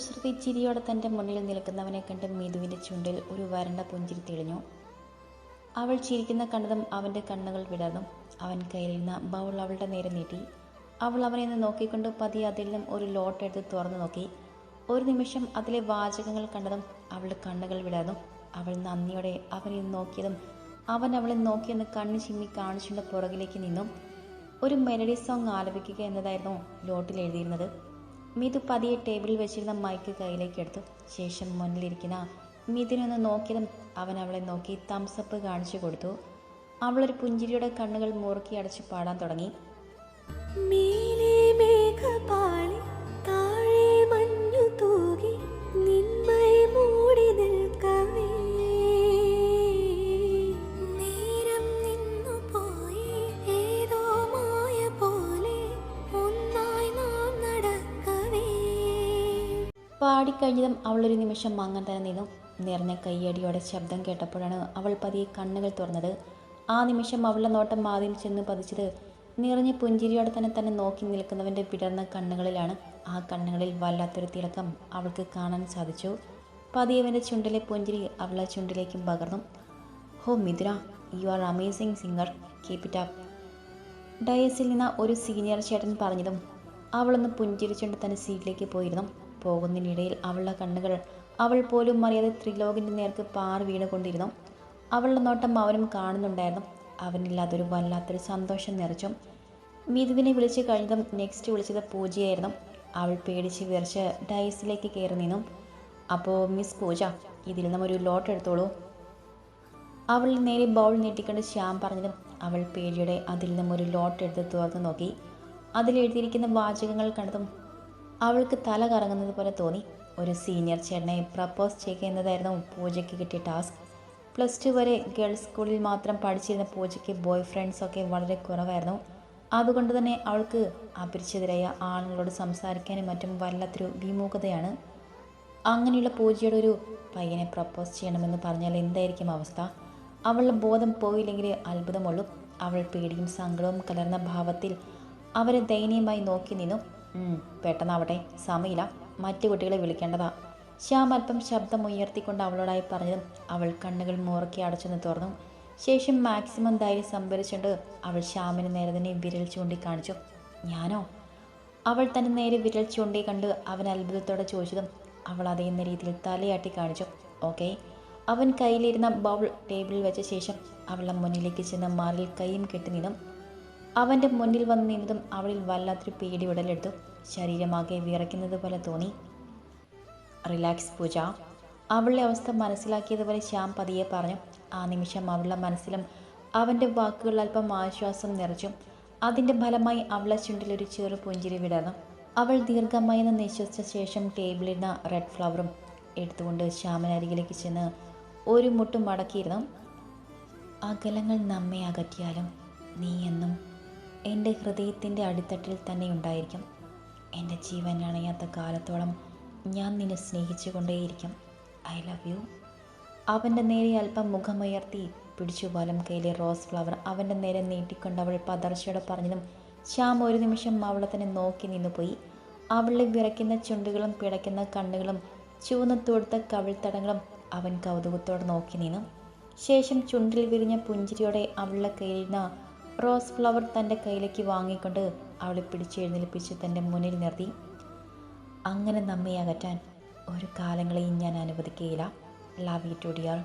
കുസൃതി ചിരിയോടെ തന്റെ മുന്നിൽ നിൽക്കുന്നവനെ കണ്ട് മീതുവിന്റെ ചുണ്ടിൽ ഒരു വരണ്ട പുഞ്ചിരി തെളിഞ്ഞു. അവൾ ചിരിക്കുന്ന കണ്ടതും അവന്റെ കണ്ണുകൾ വിടർന്നു. അവൻ കയ്യിലിരുന്ന ബൗൾ അവളുടെ നേരെ നീട്ടി. അവൾ അവനെ നിന്ന് നോക്കിക്കൊണ്ട് പതിയെ അതിൽ നിന്നും ഒരു ലോട്ട് എടുത്ത് തുറന്നു നോക്കി. ഒരു നിമിഷം അതിലെ വാചകങ്ങൾ കണ്ടതും അവളുടെ കണ്ണുകൾ വിടർന്നു. അവൾ നന്ദിയോടെ അവനെ നോക്കിയതും അവൻ അവളെ നോക്കിയെന്ന് കണ്ണ് ചിമ്മി കാണിച്ചുകൊണ്ട് പുറകിലേക്ക് നിന്നു. ഒരു മെലഡി സോങ് ആലപിക്കുക എന്നതായിരുന്നു ലോട്ടിൽ എഴുതിയിരുന്നത്. മിതു പതിയെ ടേബിളിൽ വെച്ചിരുന്ന മൈക്ക് കയ്യിലേക്ക് എടുത്തു ശേഷം മുന്നിലിരിക്കുന്ന മിഥുനൊന്ന് നോക്കിയതും അവൻ അവളെ നോക്കി തംസപ്പ് കാണിച്ചു കൊടുത്തു. അവളൊരു പുഞ്ചിരിയുടെ കണ്ണുകൾ മുറുക്കി അടച്ച് പാടാൻ തുടങ്ങി. പാടിക്കഴിഞ്ഞതും അവളൊരു നിമിഷം മങ്ങൻ തന്നെ നിന്നു. നിറഞ്ഞ കയ്യടിയോടെ ശബ്ദം കേട്ടപ്പോഴാണ് അവൾ പതിയെ കണ്ണുകൾ തുറന്നത്. ആ നിമിഷം അവളുടെ നോട്ടം ആദ്യം ചെന്ന് പതിച്ചത് നിറഞ്ഞ പുഞ്ചിരിയോടെ തന്നെ തന്നെ നോക്കി നിൽക്കുന്നവന്റെ വിടർന്ന കണ്ണുകളിലാണ്. ആ കണ്ണുകളിൽ വല്ലാത്തൊരു തിളക്കം അവൾക്ക് കാണാൻ സാധിച്ചു. പതിയവന്റെ ചുണ്ടിലെ പുഞ്ചിരി അവളെ ചുണ്ടിലേക്കും പകർന്നു. ഹോ Mithuna you are amazing singer keep it up ഡയസിൽ നിന്ന് ഒരു സീനിയർ ചേട്ടൻ പറഞ്ഞതും അവളൊന്ന് പുഞ്ചിരിച്ചുകൊണ്ട് തന്നെ സീറ്റിലേക്ക് പോയിരുന്നു. പോകുന്നതിനിടയിൽ അവളുടെ കണ്ണുകൾ അവൾ പോലും അറിയാതെ ത്രിലോകിന്റെ നേർക്ക് പാർ വീണുകൊണ്ടിരുന്നു. അവളുടെ നോട്ടം അവനും കാണുന്നുണ്ടായിരുന്നു. അവനില്ലാതൊരു വല്ലാത്തൊരു സന്തോഷം നിറച്ചു. മിഥുവിനെ വിളിച്ച് കഴിഞ്ഞതും നെക്സ്റ്റ് വിളിച്ചത് പൂജയായിരുന്നു. അവൾ പേടിച്ച് വിറച്ച് ഡയസിലേക്ക് കയറി നിന്നു. അപ്പോൾ മിസ് പൂജ ഇതിൽ നിന്നും ഒരു ലോട്ട് എടുത്തോളൂ. അവൾ നേരെ ബൗൾ നീട്ടിക്കൊണ്ട് ശ്യാം പറഞ്ഞതും അവൾ പേടിയുടെ അതിൽ നിന്നും ഒരു ലോട്ട് എടുത്ത് തുറന്നു നോക്കി. അതിലെഴുതിയിരിക്കുന്ന വാചകങ്ങൾ കണ്ടതും അവൾക്ക് തല കറങ്ങുന്നത് പോലെ തോന്നി. ഒരു സീനിയർ ചേട്ടനെ പ്രപ്പോസ് ചെയ്യുക എന്നതായിരുന്നു പൂജയ്ക്ക് കിട്ടിയ ടാസ്ക്. പ്ലസ് ടു വരെ ഗേൾസ് സ്കൂളിൽ മാത്രം പഠിച്ചിരുന്ന പൂജയ്ക്ക് ബോയ് ഫ്രണ്ട്സൊക്കെ വളരെ കുറവായിരുന്നു. അതുകൊണ്ട് തന്നെ അവൾക്ക് അപരിചിതരായ ആളുകളോട് സംസാരിക്കാനും മറ്റും വല്ലാത്തൊരു വിമുഖതയാണ്. അങ്ങനെയുള്ള പൂജയുടെ ഒരു പയ്യനെ പ്രപ്പോസ് ചെയ്യണമെന്ന് പറഞ്ഞാൽ എന്തായിരിക്കും അവസ്ഥ? അവളുടെ ബോധം പോയില്ലെങ്കിൽ അത്ഭുതമുള്ളൂ അവൾ പേടിയും സങ്കടവും കലർന്ന ഭാവത്തിൽ അവരെ ദയനീയമായി നോക്കി നിന്നു. "ഉം, പെട്ടെന്നാവട്ടെ. സമയമില്ല മറ്റു കുട്ടികളെ വിളിക്കേണ്ടതാ. ശ്യാം അല്പം ശബ്ദം ഉയർത്തിക്കൊണ്ട് അവളോടായി പറഞ്ഞതും അവൾ കണ്ണുകൾ മുറുക്കി അടച്ചെന്ന് തുറന്നു. ശേഷം മാക്സിമം ധൈര്യം സംഭരിച്ചുകൊണ്ട് അവൾ ശ്യാമിന് നേരെ തന്നെ വിരൽ ചൂണ്ടിക്കാണിച്ചു ഞാനോ? അവൾ തന്നെ നേരെ വിരൽ ചൂണ്ടി കണ്ട് അവൻ അത്ഭുതത്തോടെ ചോദിച്ചതും അവൾ അതേന്ന രീതിയിൽ തലയാട്ടി കാണിച്ചു. ഓക്കെ. അവൻ കയ്യിലിരുന്ന ബൗൾ ടേബിളിൽ വെച്ച ശേഷം അവളുടെ മുന്നിലേക്ക് ചെന്ന് മാറിൽ കൈയും കെട്ടി നിന്നും. അവന്റെ മുന്നിൽ വന്ന് നിന്നതും അവളിൽ വല്ലാത്തൊരു പേടി ഉടലെടുത്തു ശരീരമാകെ വിറയ്ക്കുന്നത് പോലെ തോന്നി. റിലാക്സ് പൂജ. അവളുടെ അവസ്ഥ മനസ്സിലാക്കിയതുപോലെ ശ്യാം പതിയെ പറഞ്ഞു. ആ നിമിഷം അവളുടെ മനസ്സിലും അവന്റെ വാക്കുകൾ അല്പം ആശ്വാസം നിറച്ചു. അതിന്റെ ഫലമായി അവളെ ചുണ്ടിലൊരു ചെറു പുഞ്ചിരി വിടർന്നു. അവൾ ദീർഘമായി എന്ന് നിശ്വസിച്ച ശേഷം ടേബിളിരുന്ന റെഡ് ഫ്ലവറും എടുത്തുകൊണ്ട് ശ്യാമനരികിലേക്ക് ചെന്ന് ഒരു മുട്ടും മടക്കിയിരുന്നു. അകലങ്ങൾ നമ്മെ അകറ്റിയാലും നീ എന്നും എന്റെ ഹൃദയത്തിന്റെ അടിത്തട്ടിൽ തന്നെ ഉണ്ടായിരിക്കും. എന്റെ ജീവൻ അണയാത്ത കാലത്തോളം ഞാൻ നിന്നെ സ്നേഹിച്ചു കൊണ്ടേയിരിക്കും ഐ ലവ് യു. അവന്റെ നേരെ അല്പം മുഖമുയർത്തി പിടിച്ചു വലം കയ്യിലെ റോസ് ഫ്ലവർ അവന്റെ നേരെ നീട്ടിക്കൊണ്ട് അവൾ പതർച്ചയോടെ പറഞ്ഞതും ശ്യാം ഒരു നിമിഷം അവളെ തന്നെ നോക്കി നിന്നുപോയി. അവളെ വിറയ്ക്കുന്ന ചുണ്ടുകളും പിടയ്ക്കുന്ന കണ്ണുകളും ചുവന്ന തൊടുത്ത കവിൾത്തടങ്ങളും അവൻ കൗതുകത്തോടെ നോക്കി നിന്നു. ശേഷം ചുണ്ടിൽ വിരിഞ്ഞ പുഞ്ചിരിയോടെ അവളുടെ കയ്യിലിരുന്ന റോസ് ഫ്ലവർ തന്റെ കയ്യിലേക്ക് വാങ്ങിക്കൊണ്ട് അവളെ പിടിച്ചെഴുന്നേൽപ്പിച്ച് തന്റെ മുന്നിൽ നിർത്തി. അങ്ങനെ നമ്മെ അകറ്റാൻ ഒരു കാലങ്ങളെയും ഞാൻ അനുവദിക്കുകയില്ല ലവ് യു ടു ഡിയർ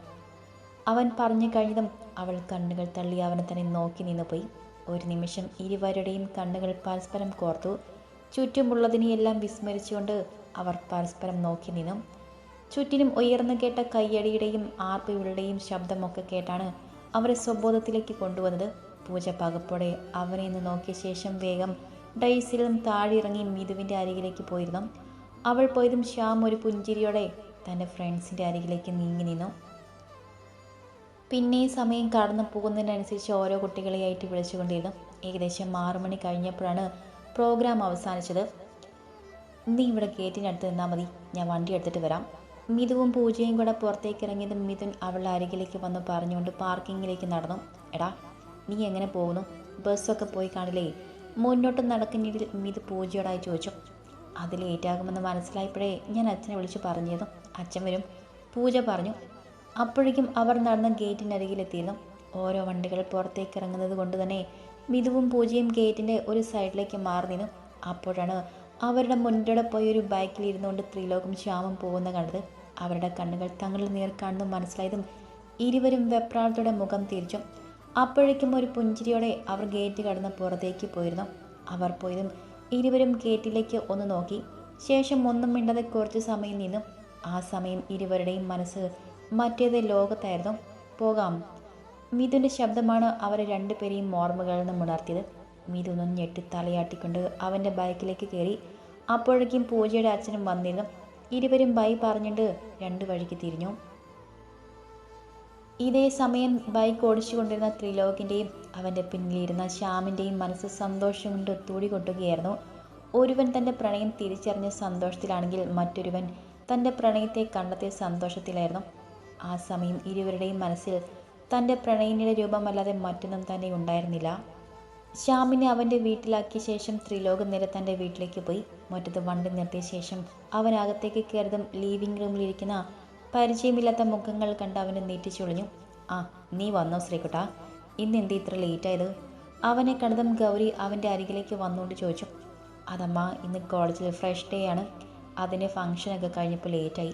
അവൻ പറഞ്ഞു കഴിഞ്ഞതും അവൾ കണ്ണുകൾ തള്ളി അവനെ തന്നെ നോക്കി നിന്നുപോയി. ഒരു നിമിഷം ഇരുവരുടെയും കണ്ണുകൾ പരസ്പരം കോർത്തു. ചുറ്റുമുള്ളതിനെയെല്ലാം വിസ്മരിച്ചുകൊണ്ട് അവർ പരസ്പരം നോക്കി നിന്നു. ചുറ്റിനും ഉയർന്നു കേട്ട കയ്യടിയുടെയും ആർപ്പുകളുടെയും ശബ്ദമൊക്കെ കേട്ടാണ് അവരെ സ്വബോധത്തിലേക്ക് കൊണ്ടുവന്നത്. പൂജ പകപ്പോടെ അവനെ ഒന്ന് നോക്കിയ ശേഷം വേഗം ഡൈസിലും താഴിറങ്ങി മിഥുവിന്റെ അരികിലേക്ക് പോയിരുന്നു. അവൾ പോയതും ശ്യാം ഒരു പുഞ്ചിരിയോടെ തന്റെ ഫ്രണ്ട്സിന്റെ അരികിലേക്ക് നീങ്ങി നിന്നു. പിന്നെ സമയം കടന്നു പോകുന്നതിനനുസരിച്ച് ഓരോ കുട്ടികളെയായിട്ട് വിളിച്ചുകൊണ്ടിരുന്നു. ഏകദേശം ആറു മണി കഴിഞ്ഞപ്പോഴാണ് പ്രോഗ്രാം അവസാനിച്ചത്. നീ ഇവിടെ ഗേറ്റിനടുത്ത് നിന്നാൽ മതി. ഞാൻ വണ്ടി എടുത്തിട്ട് വരാം. മിതുവും പൂജയും കൂടെ പുറത്തേക്ക് ഇറങ്ങിയതും മിഥുൻ അവളുടെ അരികിലേക്ക് വന്ന് പറഞ്ഞുകൊണ്ട് പാർക്കിങ്ങിലേക്ക് നടന്നു. എടാ നീ എങ്ങനെ പോകുന്നു? ബസ്സൊക്കെ പോയി കാണില്ലേ? മുന്നോട്ട് നടക്കുന്നതിൽ മിതു പൂജയോടായി ചോദിച്ചു. അതിൽ ലേറ്റാകുമെന്ന് മനസ്സിലായപ്പോഴേ ഞാൻ അച്ഛനെ വിളിച്ചു പറഞ്ഞിരുന്നു. അച്ഛൻ വരും. പൂജ പറഞ്ഞു. അപ്പോഴേക്കും അവർ നടന്ന ഗേറ്റിനരികിലെത്തിയിരുന്നു ഓരോ വണ്ടികൾ പുറത്തേക്ക് ഇറങ്ങുന്നത് കൊണ്ട് തന്നെ മിതുവും പൂജയും ഗേറ്റിന്റെ ഒരു സൈഡിലേക്ക് മാറി നിന്നു. അപ്പോഴാണ് അവരുടെ മുൻപിലൂടെ പോയി ഒരു ബൈക്കിൽ ഇരുന്നുകൊണ്ട് ത്രിലോകം ശ്യാമം പോകുന്ന കണ്ടത്. അവരുടെ കണ്ണുകൾ തങ്ങളിൽ നേർ കാണുന്നു മനസ്സിലായതും ഇരുവരും വെപ്രാളത്തോടെ മുഖം തിരിച്ചു. അപ്പോഴേക്കും ഒരു പുഞ്ചിരിയോടെ അവർ ഗേറ്റ് കടന്ന് പുറത്തേക്ക് പോയിരുന്നു. അവർ പോയതും ഇരുവരും ഗേറ്റിലേക്ക് ഒന്ന് നോക്കി. ശേഷം ഒന്നും മിണ്ടാതെ കുറച്ച് സമയം നിന്നു. ആ സമയം ഇരുവരുടെയും മനസ്സ് മറ്റേത് ലോകത്തായിരുന്നു. പോകാം. മിഥുന്റെ ശബ്ദമാണ് അവരെ രണ്ടുപേരെയും ഓർമ്മകളിൽ നിന്ന് ഉണർത്തിയത്. മിഥു ഒന്ന് ഞെട്ടി തലയാട്ടിക്കൊണ്ട് അവന്റെ ബൈക്കിലേക്ക് കയറി. അപ്പോഴേക്കും പൂജയുടെ അച്ഛനും വന്നിരുന്നു. ഇരുവരും ബൈ പറഞ്ഞിട്ട് രണ്ട് വഴിക്ക് തിരിഞ്ഞു. ഇതേ സമയം ബൈക്ക് ഓടിച്ചുകൊണ്ടിരുന്ന ത്രിലോകിന്റെയും അവന്റെ പിന്നിലിരുന്ന ശ്യാമിന്റെയും മനസ്സ് സന്തോഷം കൊണ്ട് തുടി കൊട്ടുകയായിരുന്നു ഒരുവൻ തന്റെ പ്രണയം തിരിച്ചറിഞ്ഞ സന്തോഷത്തിലാണെങ്കിൽ മറ്റൊരുവൻ തന്റെ പ്രണയത്തെ കണ്ടെത്തിയ സന്തോഷത്തിലായിരുന്നു. ആ സമയം ഇരുവരുടെയും മനസ്സിൽ തന്റെ പ്രണയിനിയുടെ രൂപമല്ലാതെ മറ്റൊന്നും തന്നെ ഉണ്ടായിരുന്നില്ല. ശ്യാമിനെ അവന്റെ വീട്ടിലാക്കിയ ശേഷം ത്രിലോകം നേരെ തന്റെ വീട്ടിലേക്ക് പോയി. മുറ്റത്ത് വണ്ടി നിർത്തിയ ശേഷം അവൻ അകത്തേക്ക് കയറിയതും ലീവിംഗ് റൂമിലിരിക്കുന്ന പരിചയമില്ലാത്ത മുഖങ്ങൾ കണ്ട് അവനെ നീറ്റിച്ചൊളിഞ്ഞു ആ നീ വന്നോ ശ്രീകുട്ട? ഇന്ന് എന്ത് ഇത്ര ലേറ്റായത് അവനെ കണ്ടതും ഗൗരി അവന്റെ അരികിലേക്ക് വന്നുകൊണ്ട് ചോദിച്ചു. അതമ്മ ഇന്ന് കോളേജിൽ ഫ്രഷ് ഡേ ആണ്. അതിന്റെ ഫംഗ്ഷനൊക്കെ കഴിഞ്ഞപ്പോൾ ലേറ്റായി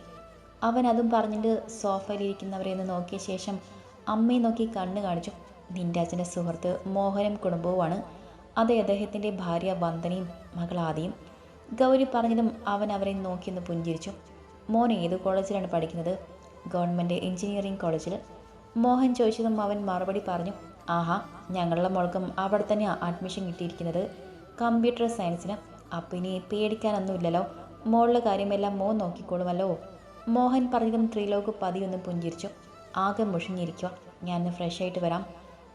അവൻ അതും പറഞ്ഞിട്ട് സോഫയിലിരിക്കുന്നവരെ ഒന്ന് നോക്കിയ ശേഷം അമ്മയെ നോക്കി കണ്ണ് കാണിച്ചു. നിന്റെ അച്ഛന്റെ സുഹൃത്ത് മോഹനും കുടുംബവുമാണ്. അത് അദ്ദേഹത്തിന്റെ ഭാര്യ വന്ദനയും മകളാദിയും. ഗൗരി പറഞ്ഞതും അവൻ അവരെ നോക്കിയൊന്ന് പുഞ്ചിരിച്ചു. മോൻ ഏത് കോളേജിലാണ് പഠിക്കുന്നത്? ഗവൺമെന്റ് എഞ്ചിനീയറിംഗ് കോളേജിൽ മോഹൻ ചോദിച്ചതും അവൻ മറുപടി പറഞ്ഞു ആഹാ ഞങ്ങളുടെ മോൾക്കും അവിടെ തന്നെയാണ് അഡ്മിഷൻ കിട്ടിയിരിക്കുന്നത്. കമ്പ്യൂട്ടർ സയൻസിന് അപ്പം ഇനി പേടിക്കാനൊന്നുമില്ലല്ലോ? മോളുടെ കാര്യമെല്ലാം മോൻ നോക്കിക്കോളുമല്ലോ? മോഹൻ പറഞ്ഞതും ത്രിലോക് പതിയൊന്ന് പുഞ്ചിരിച്ചു. ആകെ മുഷിഞ്ഞിരിക്കുക ഞാൻ ഫ്രഷ് ആയിട്ട് വരാം.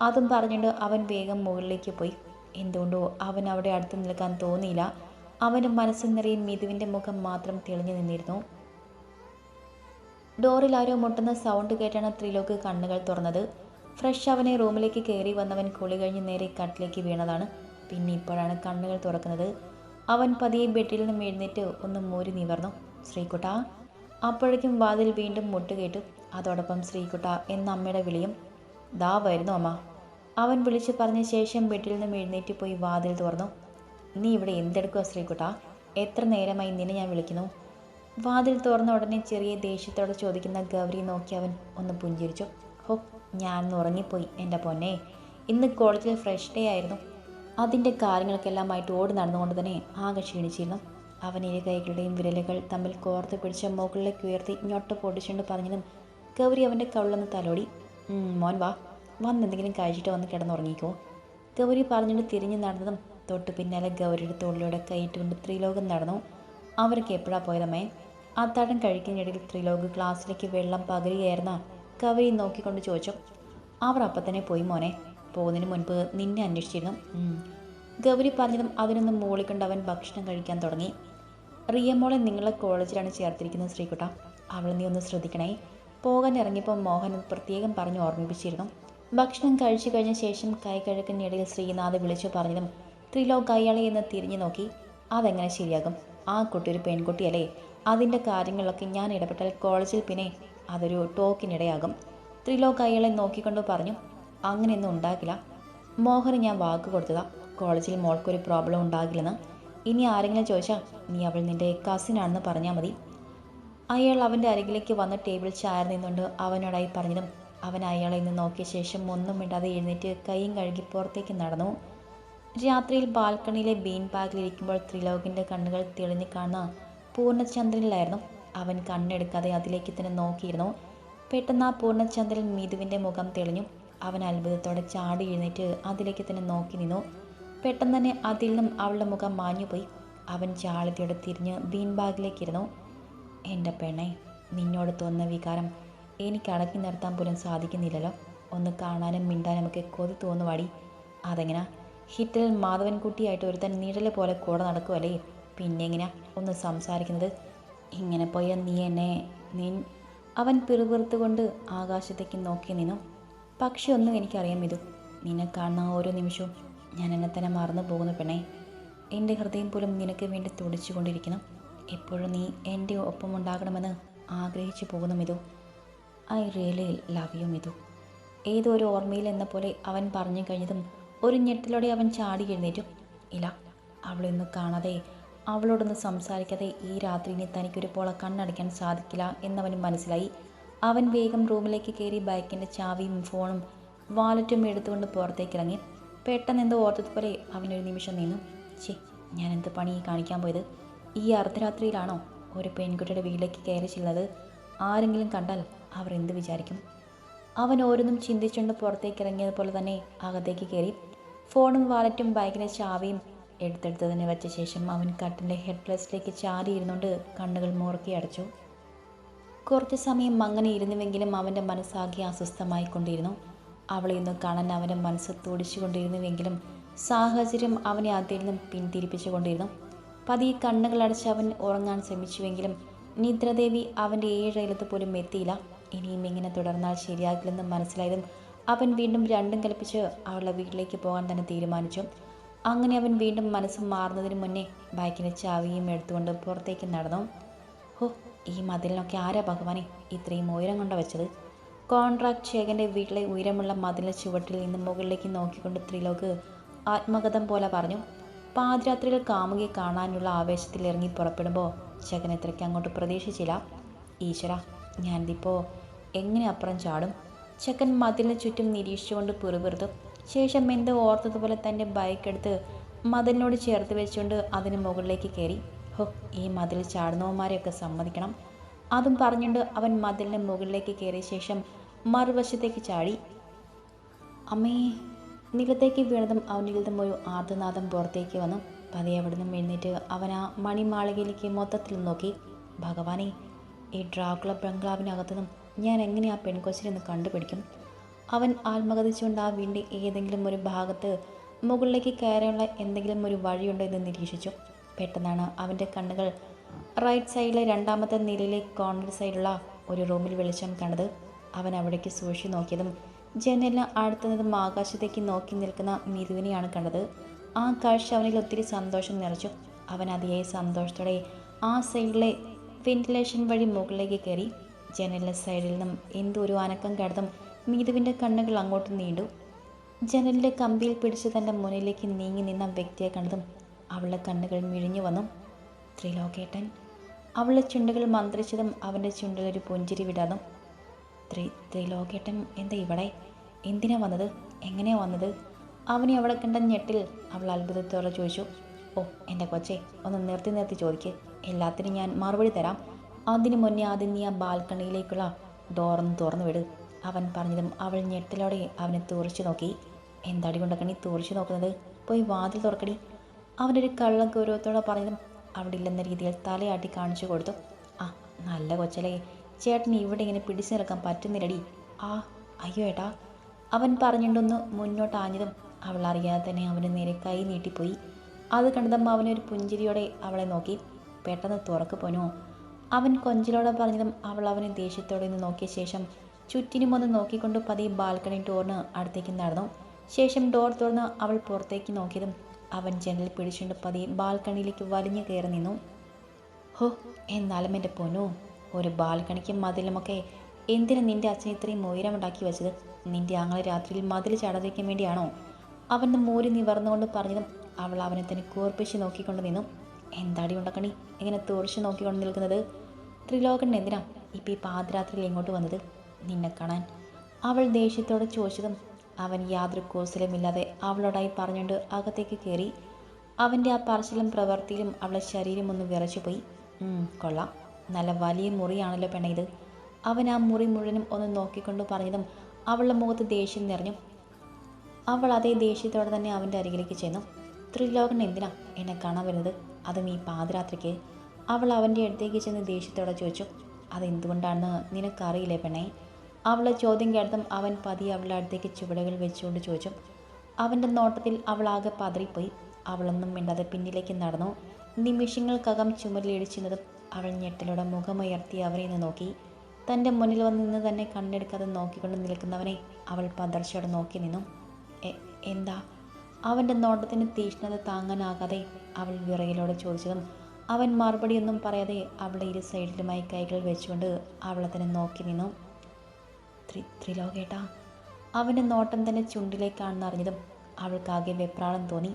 അതും പറഞ്ഞിട്ട് അവൻ വേഗം മുകളിലേക്ക് പോയി. എന്തുകൊണ്ടോ അവൻ അവിടെ അടുത്ത് നിൽക്കാൻ തോന്നിയില്ല? അവന്റെ മനസ്സിൽ നിറയെ മിഥുവിന്റെ മുഖം മാത്രം തെളിഞ്ഞു നിന്നിരുന്നു. ഡോറിൽ ആരോ മുട്ടുന്ന സൗണ്ട് കേട്ടാണ് ത്രിലോക്ക് കണ്ണുകൾ തുറന്നത്. ഫ്രഷ് അവനെ റൂമിലേക്ക് കയറി വന്നവൻ കുളി കഴിഞ്ഞ് നേരെ കട്ടിലേക്ക് വീണതാണ്. പിന്നെ ഇപ്പോഴാണ് കണ്ണുകൾ തുറക്കുന്നത്. അവൻ പതിയെ ബെഡിൽ നിന്നും എഴുന്നേറ്റ് ഒന്ന് മൂരി നിവർന്നു. ശ്രീകുട്ട അപ്പോഴേക്കും വാതിൽ വീണ്ടും മുട്ട് കേട്ടു അതോടൊപ്പം ശ്രീകുട്ട എന്ന അമ്മയുടെ വിളിയും ദാ വരുന്നു അമ്മ. അവൻ വിളിച്ചു പറഞ്ഞ ശേഷം ബെഡിൽ നിന്നും എഴുന്നേറ്റ് പോയി വാതിൽ തുറന്നു. നീ ഇവിടെ എന്തെടുക്കുക ശ്രീകുട്ട? എത്ര നേരമായി നിന്നെ ഞാൻ വിളിക്കുന്നു? വാതിൽ തുറന്ന ഉടനെ ചെറിയ ദേഷ്യത്തോടെ ചോദിക്കുന്ന ഗൗരി നോക്കി അവൻ ഒന്ന് പുഞ്ചിരിച്ചു. ഹോ ഞാൻ ഉറങ്ങിപ്പോയി എന്റെ പൊന്നെ. ഇന്ന് കോളേജിൽ ഫ്രഷ് ഡേ ആയിരുന്നു. അതിന്റെ കാര്യങ്ങൾക്കെല്ലാമായിട്ട് ഓടി നടന്നുകൊണ്ട് തന്നെ ആകെ ക്ഷീണിച്ചിരുന്നു. അവൻ ഇരു കൈകളുടെയും വിരലുകൾ തമ്മിൽ കോർത്ത് പിടിച്ച മുകളിലേക്ക് ഉയർത്തി ഞൊട്ട പൊടിച്ചുകൊണ്ട് പറഞ്ഞതും ഗൗരി അവന്റെ കവിളൊന്ന് തലോടി. മോൻ വാ. വന്നെന്തെങ്കിലും കഴിച്ചിട്ട് വന്ന് കിടന്നുറങ്ങിക്കോ. ഗൗരി പറഞ്ഞുകൊണ്ട് തിരിഞ്ഞു നടന്നതും തൊട്ട് പിന്നാലെ ഗൗരിയുടെ തോളിലൂടെ കൈയിട്ടുകൊണ്ട് ത്രിലോകം നടന്നു. അവർക്ക് എപ്പോഴാണ് പോയതമ്മേ? അത്താഴം കഴിക്കുന്നതിനിടയിൽ ത്രിലോക് ക്ലാസ്സിലേക്ക് വെള്ളം പകരുകയായിരുന്ന ഗൗരി നോക്കിക്കൊണ്ട് ചോദിച്ചു അവർ അപ്പം തന്നെ പോയി മോനെ? പോകുന്നതിന് മുൻപ് നിന്നെ അന്വേഷിച്ചിരുന്നു. ഗൗരി പറഞ്ഞതും അതിനൊന്ന് മൂളിക്കൊണ്ട് അവൻ ഭക്ഷണം കഴിക്കാൻ തുടങ്ങി. റിയമോളെ നിങ്ങളെ കോളേജിലാണ് ചേർത്തിരിക്കുന്നത് ശ്രീകുട്ട. അവൾ നീ ഒന്ന് ശ്രദ്ധിക്കണേ. പോകാൻ ഇറങ്ങിയപ്പോൾ മോഹൻ പ്രത്യേകം പറഞ്ഞ് ഓർമ്മിപ്പിച്ചിരുന്നു. ഭക്ഷണം കഴിച്ചു കഴിഞ്ഞ ശേഷം കൈ കഴുക്കുന്നിടയിൽ ശ്രീനാഥ് വിളിച്ചു പറഞ്ഞതും ത്രിലോക് അയാളെ എന്ന് തിരിഞ്ഞു നോക്കി. അതെങ്ങനെ ശരിയാകും? ആ കുട്ടി ഒരു പെൺകുട്ടിയല്ലേ? അതിന്റെ കാര്യങ്ങളിലൊക്കെ ഞാൻ ഇടപെട്ടാൽ കോളേജിൽ പിന്നെ അതൊരു ടോക്കിനിടയാകും. ത്രിലോക്ക് അയാളെ നോക്കിക്കൊണ്ട് പറഞ്ഞു അങ്ങനെയൊന്നും ഉണ്ടാകില്ല മോഹന് ഞാൻ വാക്ക് കൊടുത്തതാ. കോളേജിൽ മോൾക്കൊരു പ്രോബ്ലം ഉണ്ടാകില്ലെന്ന്. ഇനി ആരെങ്കിലും ചോദിച്ചാൽ നീ അവൾ നിന്റെ കസിനാണെന്ന് പറഞ്ഞാൽ മതി. അയാൾ അവന്റെ അരികിലേക്ക് വന്ന് ടേബിൾ ചായർ നിന്നുകൊണ്ട് അവനോടായി പറഞ്ഞതും അവൻ അയാളെ നിന്ന് നോക്കിയ ശേഷം ഒന്നും മിണ്ടാതെ എഴുന്നേറ്റ് കൈയും കഴുകി പുറത്തേക്ക് നടന്നു. രാത്രിയിൽ ബാൽക്കണിയിലെ ബീൻ ബാഗിലിരിക്കുമ്പോൾ ത്രിലോകിന്റെ കണ്ണുകൾ തെളിഞ്ഞു കാണുന്ന പൂർണചന്ദ്രനിലായിരുന്നു അവൻ കണ്ണെടുക്കാതെ അതിലേക്ക് തന്നെ നോക്കിയിരുന്നു. പെട്ടെന്ന് ആ പൂർണചന്ദ്രൻ മിഥുവിന്റെ മുഖം തെളിഞ്ഞു. അവൻ അത്ഭുതത്തോടെ ചാടി എഴുന്നേറ്റ് അതിലേക്ക് തന്നെ നോക്കി നിന്നു. പെട്ടെന്ന് തന്നെ അതിൽ നിന്നും അവളുടെ മുഖം മാഞ്ഞുപോയി. അവൻ ചാളിതയോടെ തിരിഞ്ഞ് ബീൻ ബാഗിലേക്കിരുന്നു. എന്റെ പെണ്ണെ നിന്നോട് തോന്നുന്ന വികാരം എനിക്ക് അടക്കി നിർത്താൻ പോലും സാധിക്കുന്നില്ലല്ലോ. ഒന്ന് കാണാനും മിണ്ടാനും ഒക്കെ കൊതി തോന്നുവാടി. അതെങ്ങനാ? ഹിറ്റിൽ മാധവൻകുട്ടിയായിട്ട് ഒരുത്തൻ നിഴൽ പോലെ കൂടെ നടക്കുമല്ലേ പിന്നെ എങ്ങനെയാ? ഒന്ന് സംസാരിക്കുന്നത്. ഇങ്ങനെ പോയ നീ എന്നെ നീ അവൻ പിറുപിറുത്തുകൊണ്ട് ആകാശത്തേക്ക് നോക്കി നിന്നു. പക്ഷെ ഒന്നും എനിക്കറിയാം ഇതു നിന്നെ കാണുന്ന ഓരോ നിമിഷവും ഞാൻ എന്നെ തന്നെ മറന്നു പോകുന്നു പെണ്ണേ. എന്റെ ഹൃദയം പോലും നിനക്ക് വേണ്ടി തുടിച്ചുകൊണ്ടിരിക്കുന്നു. എപ്പോഴും നീ എന്റെ ഒപ്പം ഉണ്ടാകണമെന്ന് ആഗ്രഹിച്ചു പോകുന്നു Mithu I really love you Mithu ഏതോ ഒരു ഓർമ്മയിൽ എന്ന പോലെ അവൻ പറഞ്ഞു കഴിഞ്ഞതും ഒരു ഞെട്ടലോടെ അവൻ ചാടി എഴുന്നേറ്റു. ഇല്ല അവളൊന്ന് കാണാതെ അവളോടൊന്ന് സംസാരിക്കാതെ ഈ രാത്രി ഇനി തനിക്കൊരു പോള കണ്ണടയ്ക്കാൻ സാധിക്കില്ല എന്നവന് മനസ്സിലായി. അവൻ വേഗം റൂമിലേക്ക് കയറി ബൈക്കിന്റെ ചാവിയും ഫോണും വാലറ്റും എടുത്തുകൊണ്ട് പുറത്തേക്ക് ഇറങ്ങി പെട്ടെന്ന് എന്തോ ഓർത്തതുപോലെ അവനൊരു നിമിഷം നിന്നു. ചേ ഞാൻ എന്ത് പണി കാണിക്കാൻ പോയത്? ഈ അർദ്ധരാത്രിയിലാണോ ഒരു പെൺകുട്ടിയുടെ വീട്ടിലേക്ക് കയറി ചെല്ലുന്നത്? ആരെങ്കിലും കണ്ടാൽ അവർ എന്ത് വിചാരിക്കും? അവൻ ഓരോന്നും ചിന്തിച്ചുകൊണ്ട് പുറത്തേക്ക് ഇറങ്ങിയതുപോലെ തന്നെ അകത്തേക്ക് കയറി ഫോണും വാലറ്റും ബാഗിലെ ചാവിയും എടുത്തെടുത്തതിന് വെച്ച ശേഷം അവൻ കട്ടിന്റെ ഹെഡ് പ്ലസിലേക്ക് ചാരി ഇരുന്നുകൊണ്ട് കണ്ണുകൾ മുറുക്കി അടച്ചു. കുറച്ച് സമയം അങ്ങനെ ഇരുന്നുവെങ്കിലും അവന്റെ മനസ്സാകെ അസ്വസ്ഥമായിക്കൊണ്ടിരുന്നു. അവളെ ഇന്ന് കാണാൻ അവന്റെ മനസ്സ് തുടിച്ചുകൊണ്ടിരുന്നുവെങ്കിലും സാഹചര്യം അവനെ അതിൽ നിന്നും പിന്തിരിപ്പിച്ചു കൊണ്ടിരുന്നു പതിയെ കണ്ണുകളടച്ച് അവൻ ഉറങ്ങാൻ ശ്രമിച്ചുവെങ്കിലും നിദ്രദേവി അവന്റെ ഏഴ് പോലും എത്തിയില്ല. ഇനിയും ഇങ്ങനെ തുടർന്നാൽ ശരിയാകില്ലെന്ന് മനസ്സിലായതും അവൻ വീണ്ടും രണ്ടും കൽപ്പിച്ച് അവളുടെ വീട്ടിലേക്ക് പോകാൻ തന്നെ തീരുമാനിച്ചു. അങ്ങനെ അവൻ വീണ്ടും മനസ്സ് മാറുന്നതിന് മുന്നേ ബൈക്കിന്റെ ചാവിയും എടുത്തുകൊണ്ട് പുറത്തേക്ക് നടന്നു. ഹോ ഈ മതിലിനൊക്കെ ആരാ ഭഗവാനെ ഇത്രയും ഉയരം കൊണ്ട് വെച്ചത്? കോൺട്രാക്ട് ശേഖന്റെ വീട്ടിലെ ഉയരമുള്ള മതിലിന് ചുവട്ടിൽ നിന്ന് മുകളിലേക്ക് നോക്കിക്കൊണ്ട് ത്രിലോക് ആത്മകഥം പോലെ പറഞ്ഞു പാതിരാത്രിയിൽ കാമുകി കാണാനുള്ള ആവേശത്തിൽ ഇറങ്ങി പുറപ്പെടുമ്പോൾ ശകൻ ഇത്രയ്ക്ക് അങ്ങോട്ട് പ്രതീക്ഷിച്ചില്ല. ഈശ്വര ഞാനിതിപ്പോൾ എങ്ങനെ അപ്പുറം ചാടും? ചെക്കൻ മതിലിന് ചുറ്റും നിരീക്ഷിച്ചുകൊണ്ട് പിറുപിറുത്തു ശേഷം എന്തോ ഓർത്തതുപോലെ തന്റെ ബൈക്ക് എടുത്ത് മതിലിനോട് ചേർത്ത് വെച്ചുകൊണ്ട് അതിന് മുകളിലേക്ക് കയറി. ഹോ ഈ മതിൽ ചാടുന്നവന്മാരെയൊക്കെ സമ്മതിക്കണം. അതും പറഞ്ഞുകൊണ്ട് അവൻ മതിലിന് മുകളിലേക്ക് കയറിയ ശേഷം മറുവശത്തേക്ക് ചാടി. അമ്മേ നിലത്തേക്ക് വീണതും അവനിൽ നിന്നും ഒരു ആർദ്രനാഥം പുറത്തേക്ക് വന്നു. പതിയെ അവിടെ നിന്നും എഴുന്നേറ്റ് അവൻ ആ മണിമാളികയിലേക്ക് മൊത്തത്തിൽ നോക്കി. ഭഗവാനെ ഈ ഡ്രാക്കുള ബംഗ്ലാവിനകത്തുനിന്നും ഞാൻ എങ്ങനെ ആ പെൺകൊച്ചിനെ ഒന്ന് കണ്ടുപിടിക്കും? അവൻ ആത്മകഥിച്ചുകൊണ്ട് ആ വീടിന്റെ ഏതെങ്കിലും ഒരു ഭാഗത്ത് മുകളിലേക്ക് കയറാനുള്ള എന്തെങ്കിലും ഒരു വഴിയുണ്ടോ എന്ന് നിരീക്ഷിച്ചു. പെട്ടെന്നാണ് അവന്റെ കണ്ണുകൾ റൈറ്റ് സൈഡിലെ രണ്ടാമത്തെ നിലയിലെ കോർണർ സൈഡിലുള്ള ഒരു റൂമിൽ വെളിച്ചം കണ്ടത്. അവൻ അവിടേക്ക് സൂക്ഷിച്ചു നോക്കിയതും ജനലിന് അടുത്തുനിന്നും ആകാശത്തേക്ക് നോക്കി നിൽക്കുന്ന മിഥുവിനെയാണ് കണ്ടത്. ആ കാഴ്ച അവനിൽ ഒത്തിരി സന്തോഷം നിറച്ചു. അവൻ അതിയായ സന്തോഷത്തോടെ ആ സൈഡിലെ വെന്റിലേഷൻ വഴി മുകളിലേക്ക് കയറി ജനലിന് സൈഡിൽ നിന്നും എന്തോ ഒരു അനക്കം കടന്നും മീതുവിന്റെ കണ്ണുകൾ അങ്ങോട്ട് നീണ്ടു. ജനലിന്റെ കമ്പിയിൽ പിടിച്ച് തന്റെ മുന്നിലേക്ക് നീങ്ങി നിന്ന വ്യക്തിയെ കണ്ടതും അവളുടെ കണ്ണുകൾ മിഴിഞ്ഞു വന്നു. ത്രിലോകേട്ടൻ അവളുടെ ചുണ്ടുകൾ മന്ത്രിച്ചതും അവന്റെ ചുണ്ടിലൊരു പുഞ്ചിരി വിടാതും. ത്രി ത്രിലോകേട്ടൻ എന്താ ഇവിടെ? എന്തിനാ വന്നത്? എങ്ങനെയാ വന്നത്? അവനെ അവളെ കണ്ട ഞെട്ടിൽ അവൾ അത്ഭുതത്തോടെ ചോദിച്ചു. ഓ എന്റെ കൊച്ചേ ഒന്ന് നിർത്തി നിർത്തി ചോദിക്ക്. എല്ലാത്തിനും ഞാൻ മറുപടി തരാം. അതിനു മുന്നേ ആദ്യം നീ ആ ബാൽക്കണിയിലേക്കുള്ള ഡോറൊന്ന് തുറന്നു വിട് അവൻ പറഞ്ഞതും അവൾ ഞെട്ടലോടെ അവനെ തുറച്ചു നോക്കി. എന്താടി കൊണ്ടൊക്കെ നീ തുറച്ചു നോക്കുന്നത്? പോയി വാതിൽ തുറക്കടി. അവനൊരു കള്ള ഗൗരവത്തോടെ പറഞ്ഞതും അവിടെ ഇല്ലെന്ന രീതിയിൽ തലയാട്ടി കാണിച്ചു കൊടുത്തു. ആ നല്ല കൊച്ചലേ ചേട്ടൻ ഇവിടെ ഇങ്ങനെ പിടിച്ചു നിൽക്കാൻ പറ്റുന്നില്ലടി. ആ അയ്യോ ഏട്ടാ. അവൻ പറഞ്ഞിട്ടൊന്ന് മുന്നോട്ട് ആഞ്ഞതും അവൾ അറിയാതെ തന്നെ അവന് നേരെ കൈ നീട്ടിപ്പോയി. അത് കണ്ടതും അവനൊരു പുഞ്ചിരിയോടെ അവളെ നോക്കി. പെട്ടെന്ന് തുറക്ക് അവൻ കൊഞ്ചിലോടെ പറഞ്ഞതും അവൾ അവനെ ദേഷ്യത്തോടെ നിന്ന് നോക്കിയ ശേഷം ചുറ്റിനും ഒന്ന് നോക്കിക്കൊണ്ട് പതിയെ ബാൽക്കണി ഡോറിന് അടുത്തേക്ക് നടന്നു. ശേഷം ഡോർ തുറന്ന് അവൾ പുറത്തേക്ക് നോക്കിയതും അവൻ ജനൽ പിടിച്ചുകൊണ്ട് പതിയെ ബാൽക്കണിയിലേക്ക് വലിഞ്ഞു കയറി നിന്നു. ഹോ എന്നാലും എന്റെ പൊന്നു ഒരു ബാൽക്കണിക്കും മതിലുമൊക്കെ എന്തിനാ നിന്റെ അച്ഛൻ ഇത്രയും ഉയരമുണ്ടാക്കി വെച്ചത്? നിന്റെ ആങ്ങളെ രാത്രിയിൽ മതിൽ ചാടാതിരിക്കാൻ വേണ്ടിയാണോ? അവന്റെ മൂരി നിവർന്നുകൊണ്ട് പറഞ്ഞതും അവൾ അവനെ തന്നെ കൂർപ്പിച്ച് നോക്കിക്കൊണ്ട് നിന്നു. എന്താടി ഉണ്ടാക്കണി ഇങ്ങനെ നോക്കി നോക്കിക്കൊണ്ട് നിൽക്കുന്നത്? ത്രിലോകൻ എന്തിനാ ഇപ്പം ഈ പാതിരാത്രിയിൽ എങ്ങോട്ട് വന്നത്? നിന്നെ കാണാൻ. അവൾ ദേഷ്യത്തോടെ ചോദിച്ചതും അവൻ യാതൊരു കോസലുമില്ലാതെ അവളോടായി പറഞ്ഞുകൊണ്ട് അകത്തേക്ക് കയറി. അവന്റെ ആ പറച്ചിലും പ്രവൃത്തിയിലും അവളെ ശരീരം ഒന്ന് വിറച്ചുപോയി പോയി. കൊള്ളാം. നല്ല വലിയ മുറിയാണല്ലോ പെണ്ണ ഇത്. അവൻ ആ മുറി മുഴുവനും ഒന്ന് നോക്കിക്കൊണ്ട് പറഞ്ഞതും അവളുടെ മുഖത്ത് ദേഷ്യം നിറഞ്ഞു. അവൾ അതേ ദേഷ്യത്തോടെ തന്നെ അവന്റെ അരികിലേക്ക് ചെന്നു. ത്രിലോകൻ എന്തിനാ എന്നെ കാണാൻ വരുന്നത്? അതും ഈ പാതിരാത്രിക്ക്. അവൾ അവന്റെ അടുത്തേക്ക് ചെന്ന് ദേഷ്യത്തോടെ ചോദിച്ചു അതെന്തുകൊണ്ടാണെന്ന് നിനക്കറിയില്ലേ പെണ്ണേ? അവളെ ചോദ്യം കേട്ടതും അവൻ പതി അവളുടെ അടുത്തേക്ക് ചുവടുകൾ വെച്ചുകൊണ്ട് ചോദിച്ചു അവന്റെ നോട്ടത്തിൽ അവൾ ആകെ പതറിപ്പോയി. അവളൊന്നും മിണ്ടാതെ പിന്നിലേക്ക് നടന്നു. നിമിഷങ്ങൾക്കകം ചുമരിലിടിച്ചിരുന്നതും അവൾ ഞെട്ടലോടെ മുഖമുയർത്തി അവരെ നിന്ന് നോക്കി. തന്റെ മുന്നിൽ വന്ന് നിന്ന് തന്നെ കണ്ണെടുക്കാതെ നോക്കിക്കൊണ്ട് നിൽക്കുന്നവനെ അവൾ പതർച്ചയോടെ നോക്കി നിന്നു. എന്താ? അവന്റെ നോട്ടത്തിന് തീഷ്ണത താങ്ങാനാകാതെ അവൾ വിറയിലോടെ ചോദിച്ചതും അവൻ മറുപടിയൊന്നും പറയാതെ അവളുടെ ഇരു സൈഡിലുമായി കൈകൾ വെച്ചുകൊണ്ട് അവളെ തന്നെ നോക്കി നിന്നു. ത്രി ത്രിലോകേട്ടാ അവന്റെ നോട്ടം തന്നെ ചുണ്ടിലേക്കാണെന്ന് അറിഞ്ഞതും അവൾക്കാകെ വെപ്രാളം തോന്നി.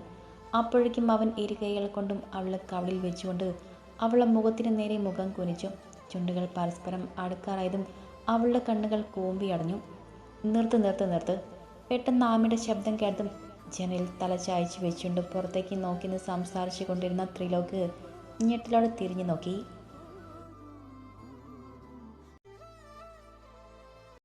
അപ്പോഴേക്കും അവൻ ഇരു കൈകൾ കൊണ്ടും അവളെ കവളിൽ വെച്ചുകൊണ്ട് അവളുടെ മുഖത്തിന് നേരെ മുഖം കുനിച്ചു. ചുണ്ടുകൾ പരസ്പരം അടുക്കാറായതും അവളുടെ കണ്ണുകൾ കൂമ്പി അടഞ്ഞു. നിർത്ത് നിർത്ത് നിർത്ത്. പെട്ടെന്ന് ആമിയുടെ ശബ്ദം കേട്ടതും ജനലിൽ തല ചായച്ചു വെച്ചുകൊണ്ട് പുറത്തേക്ക് നോക്കി നിന്ന് സംസാരിച്ചു കൊണ്ടിരുന്ന ത്രിലോക് ഞെട്ടിലോടെ തിരിഞ്ഞു നോക്കി.